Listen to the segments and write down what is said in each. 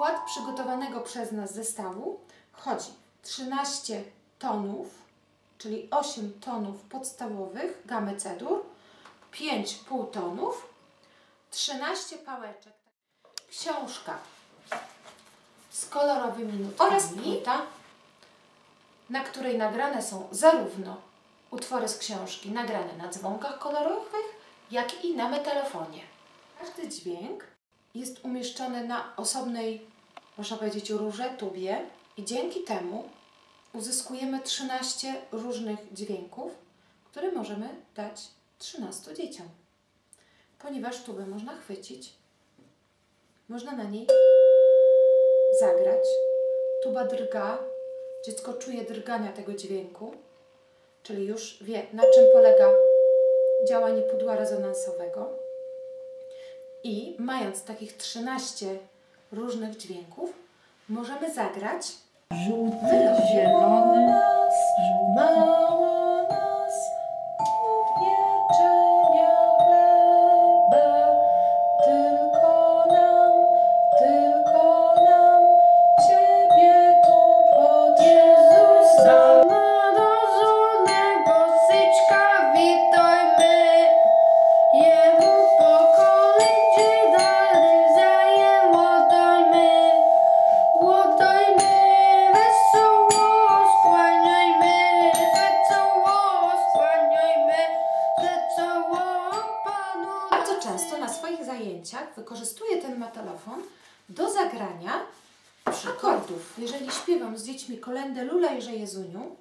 skład przygotowanego przez nas zestawu wchodzi 13 tonów, czyli 8 tonów podstawowych gamy cedur, 5 półtonów, 13 pałeczek, książka z kolorowymi nutkami oraz płyta, na której nagrane są zarówno utwory z książki nagrane na dzwonkach kolorowych, jak i na metalofonie. Każdy dźwięk jest umieszczony na osobnej, można powiedzieć, rurze, tubie i dzięki temu uzyskujemy 13 różnych dźwięków, które możemy dać 13 dzieciom. Ponieważ tubę można chwycić, można na niej zagrać. Tuba drga, dziecko czuje drgania tego dźwięku, czyli już wie, na czym polega działanie pudła rezonansowego. I mając takich 13 różnych dźwięków, możemy zagrać. Żółty, zielony, mało zajęciach wykorzystuję ten metalofon do zagrania akordów. Jeżeli śpiewam z dziećmi kolendę Lulejże Jezuniu,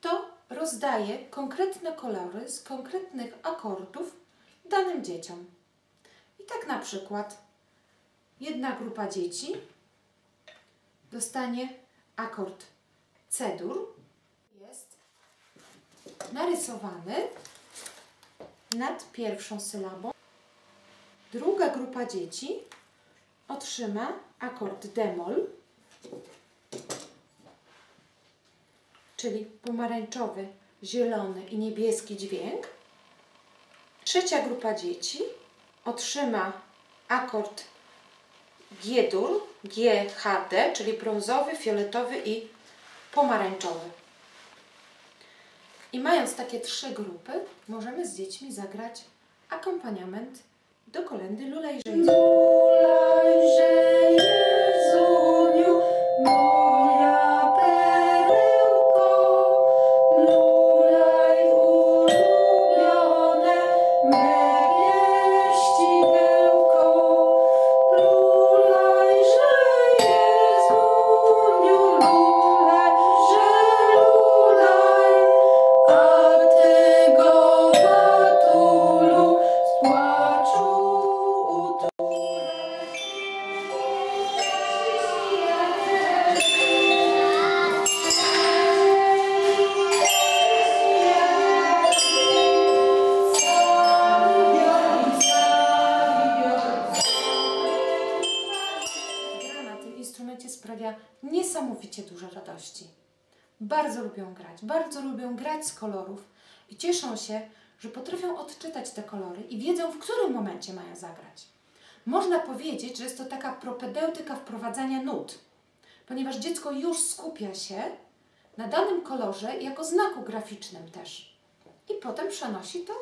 to rozdaję konkretne kolory z konkretnych akordów danym dzieciom. I tak na przykład jedna grupa dzieci dostanie akord C-dur. Jest narysowany nad pierwszą sylabą. Druga grupa dzieci otrzyma akord demol, czyli pomarańczowy, zielony i niebieski dźwięk. Trzecia grupa dzieci otrzyma akord G-dur, G-HD, czyli brązowy, fioletowy i pomarańczowy. I mając takie trzy grupy, możemy z dziećmi zagrać akompaniament do kolendy Lulejże niesamowicie dużo radości. Bardzo lubią grać, bardzo lubią grać z kolorów i cieszą się, że potrafią odczytać te kolory i wiedzą, w którym momencie mają zagrać. Można powiedzieć, że jest to taka propedeutyka wprowadzania nut, ponieważ dziecko już skupia się na danym kolorze jako znaku graficznym też. I potem przenosi to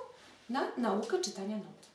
na naukę czytania nut.